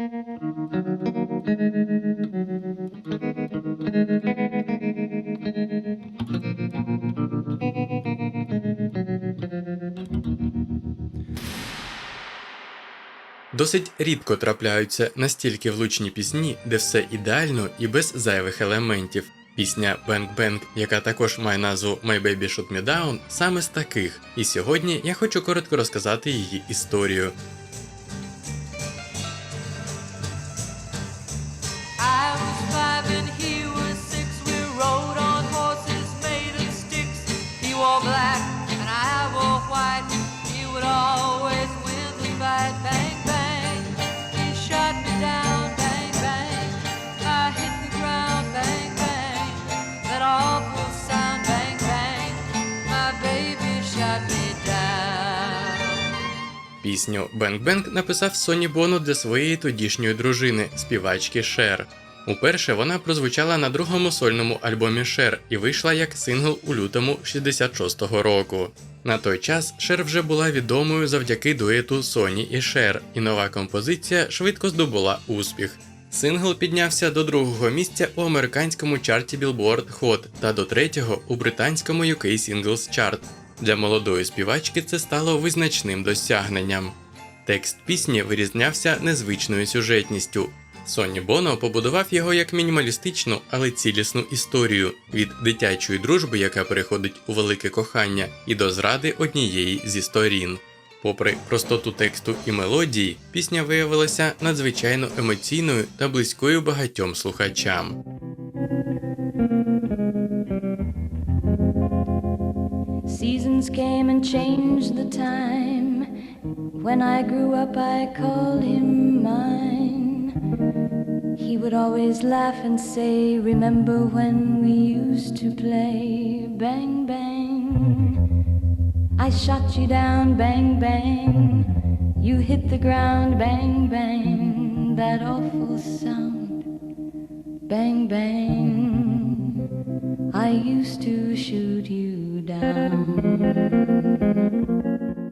Досить рідко трапляються настільки влучні пісні, де все ідеально і без зайвих елементів. Пісня Bang Bang, яка також має назву My Baby Shoot Me Down, саме з таких. І сьогодні я хочу коротко розказати її історію. Wore black and I wore white. He would always win the fight. Bang bang, he shot me down. Bang bang, I hit the ground. Bang bang, that awful sound. Bang bang, my baby shot me down. Пісню Bang написав Соні Боно для своєї тодішньої дружини, співачки Шер. Уперше вона прозвучала на другому сольному альбомі Шер і вийшла як сингл у лютому 66-го року. На той час Шер вже була відомою завдяки дуету Соні і Шер, і нова композиція швидко здобула успіх. Сингл піднявся до другого місця у американському чарті Billboard Hot та до третього у британському UK Singles Chart. Для молодої співачки це стало визначним досягненням. Текст пісні вирізнявся незвичною сюжетністю. Сонні Боно побудував його як мінімалістичну, але цілісну історію від дитячої дружби, яка переходить у велике кохання, і до зради однієї зі сторін. Попри простоту тексту і мелодії, пісня виявилася надзвичайно емоційною та близькою багатьом слухачам. Seasons came and changed the time. When I grew up, I called him mine. He would always laugh and say, Remember when we used to play bang bang? I shot you down, bang bang. You hit the ground, bang bang. That awful sound, bang bang. I used to shoot you down.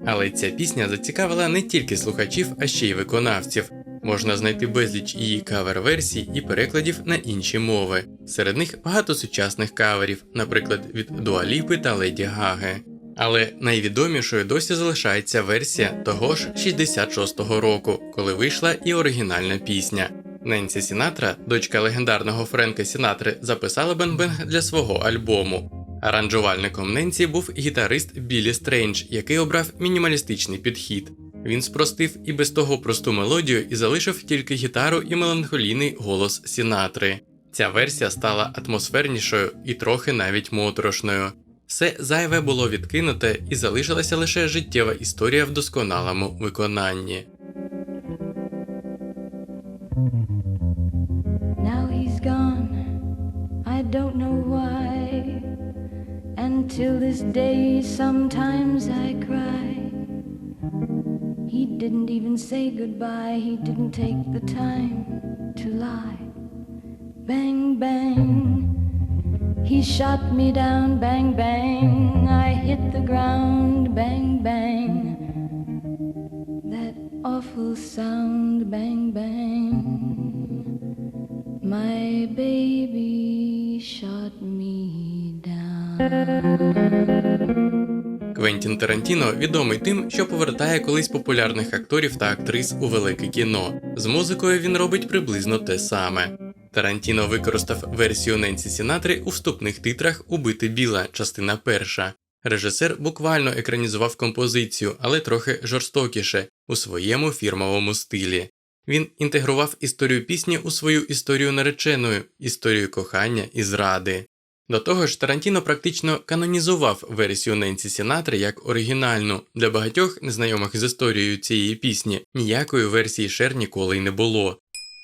Але ця пісня зацікавила не тільки слухачів, а ще й виконавців. Можна знайти безліч її кавер-версій і перекладів на інші мови. Серед них багато сучасних каверів, наприклад, від Дуаліпи та Леді Гаги. Але найвідомішою досі залишається версія того ж 66-го року, коли вийшла і оригінальна пісня. Ненсі Сінатра, дочка легендарного Френка Сінатри, записала Бен-Бенг для свого альбому. Аранжувальником Ненсі був гітарист Білі Стрендж, який обрав мінімалістичний підхід. Він спростив і без того просту мелодію і залишив тільки гітару і меланхолійний голос Сінатри. Ця версія стала атмосфернішою і трохи навіть моторошною. Все зайве було відкинуте і залишилася лише життєва історія в досконалому виконанні. Now he's gone, I don't know why. Until this day, sometimes didn't even say goodbye, he didn't take the time to lie. Bang, bang. He shot me down, bang, bang. I hit the ground, bang, bang. That awful sound, bang, bang. My baby shot me down. Квентін Тарантіно відомий тим, що повертає колись популярних акторів та актрис у велике кіно. З музикою він робить приблизно те саме. Тарантіно використав версію Ненсі Сінатри у вступних титрах Убити біла, частина перша. Режисер буквально екранізував композицію, але трохи жорстокіше у своєму фірмовому стилі. Він інтегрував історію пісні у свою історію нареченою, історію кохання і зради. До того ж, Тарантіно практично канонізував версію Ненсі Сінатри як оригінальну. Для багатьох, незнайомих з історією цієї пісні, ніякої версії Шер ніколи й не було.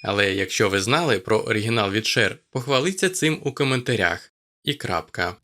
Але якщо ви знали про оригінал від Шер, похваліться цим у коментарях. І крапка.